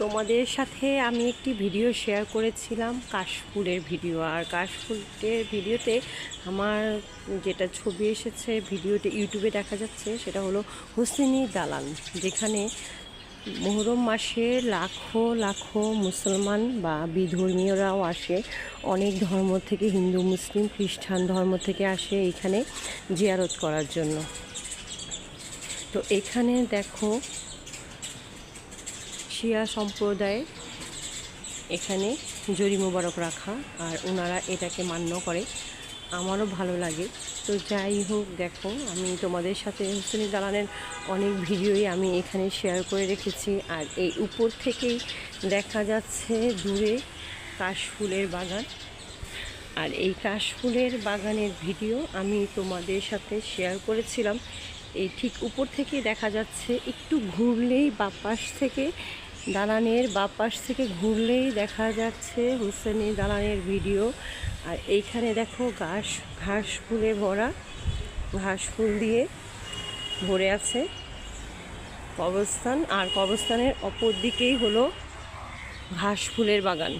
তোমাদের সাথে আমি একটি ভিডিও শেয়ার করেছিলাম, কাশফুলের ভিডিও। আর কাশফুলের ভিডিওতে আমার যেটা ছবি এসেছে ভিডিওতে ইউটিউবে দেখা যাচ্ছে, সেটা হলো হোসেনি দালান যেখানে মোহরম মাসে লাখো লাখো মুসলমান বা বিধর্মীয়রাও আসে। অনেক ধর্ম থেকে হিন্দু, মুসলিম, খ্রিস্টান ধর্ম থেকে আসে এখানে জিয়ারত করার জন্য। তো এখানে দেখো শিয়া সম্প্রদায় এখানে জরি মোবারক রাখা আর ওনারা এটাকে মান্য করে। আমারও ভালো লাগে। তো যাই হোক, দেখো, আমি তোমাদের সাথে হুসেনি দালানের অনেক ভিডিওই আমি এখানে শেয়ার করে রেখেছি। আর এই উপর থেকেই দেখা যাচ্ছে দূরে কাশফুলের বাগান। আর এই কাশফুলের বাগানের ভিডিও আমি তোমাদের সাথে শেয়ার করেছিলাম। এই ঠিক উপর থেকে দেখা যাচ্ছে, একটু ঘুরলেই বাপাস থেকে দালানের বাপাস থেকে ঘুরলেই দেখা যাচ্ছে হুসেনি দালানের ভিডিও। আর এইখানে দেখো ঘাস ঘাস ফুলে ভরা, ঘাস ফুল দিয়ে ভরে আছে কবরস্থান। আর কবরস্থানের অপর দিকেই হলো ঘাস ফুলের বাগান।